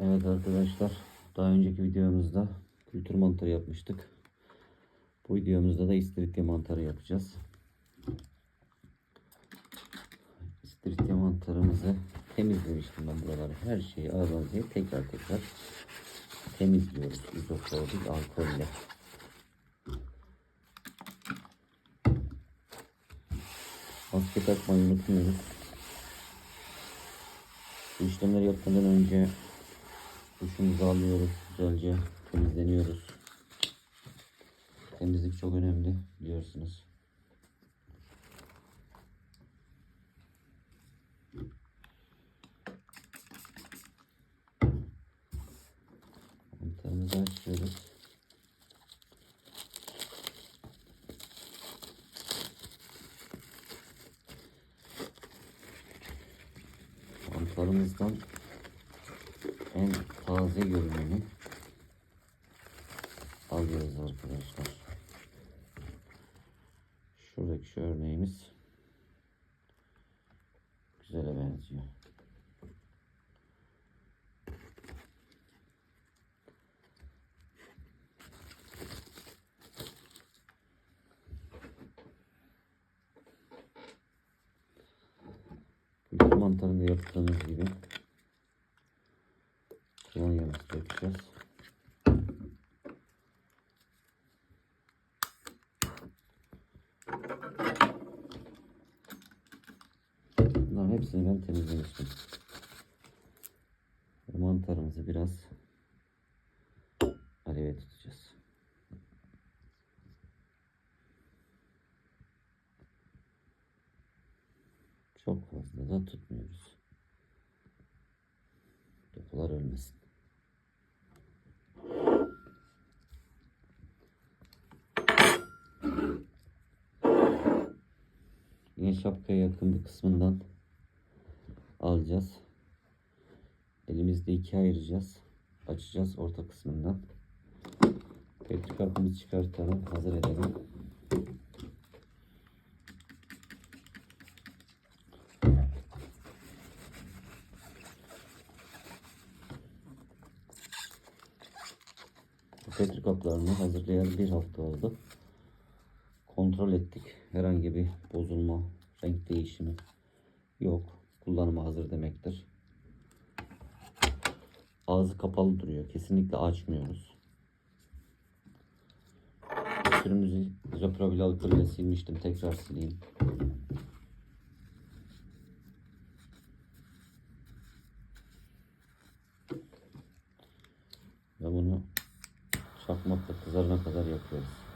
Evet arkadaşlar, daha önceki videomuzda kültür mantarı yapmıştık. Bu videomuzda da istiridye mantarı yapacağız. İstiridye mantarımızı temizlemiştim ben buraları. Her şeyi ağzına diye tekrar tekrar temizliyoruz. İzoklordik alkolle. Maske takmayı unutmuyoruz. Bu işlemleri yapmadan önce duşumuzu alıyoruz. Güzelce temizleniyoruz. Temizlik çok önemli biliyorsunuz. Mantarımızı açıyoruz. Mantarımızdan en taze görüneni alıyoruz arkadaşlar. Şuradaki şu örneğimiz güzele benziyor. Mantarını yaptığımız gibi kolonyamızı dökeceğiz. Bunların hepsini ben temizlemiştim. Mantarımızı biraz aleve tutacağız. Çok fazla da tutmuyoruz. Dokular ölmesin. Yine şapkaya yakın bir kısmından alacağız. Elimizde ikiye ayıracağız. Açacağız orta kısmından. Kapımızı çıkartalım. Hazır edelim. Petri hazırlayalı bir hafta oldu. Kontrol ettik. Herhangi bir bozulma, renk değişimi yok. Kullanıma hazır demektir. Ağzı kapalı duruyor. Kesinlikle açmıyoruz. Sürümüzü izopropil alkolle silmiştim. Tekrar sileyim. Ve bunu çakmakla kızarana kadar yapıyoruz.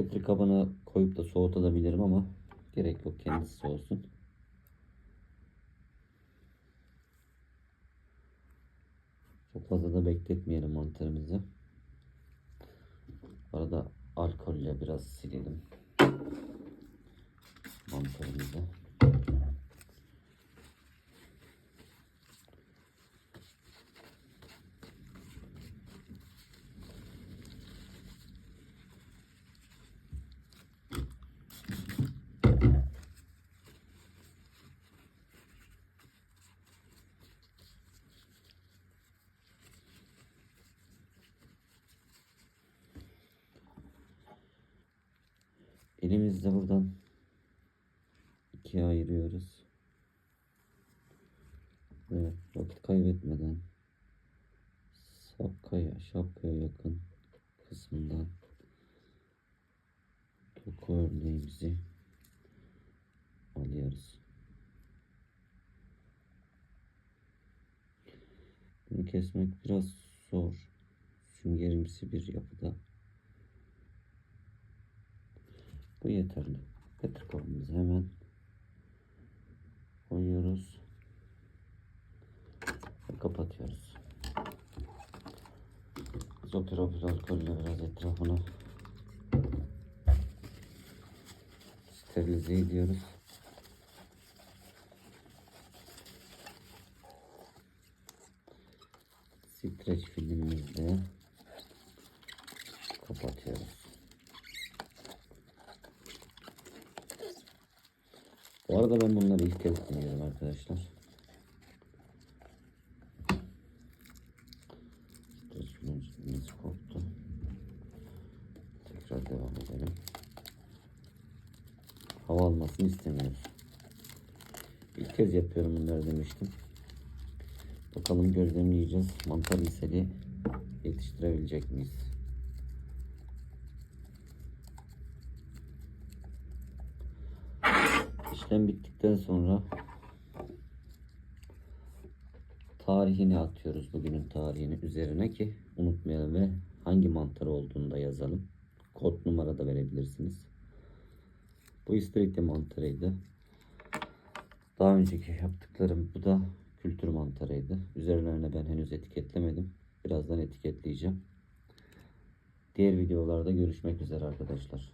Petri kabına koyup da soğutabilirim ama gerek yok kendisi soğusun. Çok fazla da bekletmeyelim mantarımızı. Bu arada alkolle biraz silelim mantarımızı. Elimizde buradan ikiye ayırıyoruz. Ve vakit kaybetmeden şapkaya, şapkaya yakın kısmından doku örneğimizi alıyoruz. Bunu kesmek biraz zor. Süngerimsi bir yapıda. Bu yeterli. Petrikopumuzu hemen koyuyoruz. Kapatıyoruz. Zopiropil alkolle biraz etrafını sterilize ediyoruz. Streç filmimizle kapatıyoruz. Bu arada ben bunları ilk kez deniyorum arkadaşlar. Streçimiz koptu. Tekrar devam edelim. Hava almasını istemiyoruz. İlk kez yapıyorum bunları demiştim. Bakalım gözlemleyeceğiz. Mantar misali yetiştirebilecek miyiz? İşlem bittikten sonra tarihini atıyoruz bugünün tarihini üzerine ki unutmayalım ve hangi mantar olduğunu da yazalım. Kod numara da verebilirsiniz. Bu istiridye mantarıydı. Daha önceki yaptıklarım bu da kültür mantarıydı. Üzerlerine ben henüz etiketlemedim. Birazdan etiketleyeceğim. Diğer videolarda görüşmek üzere arkadaşlar.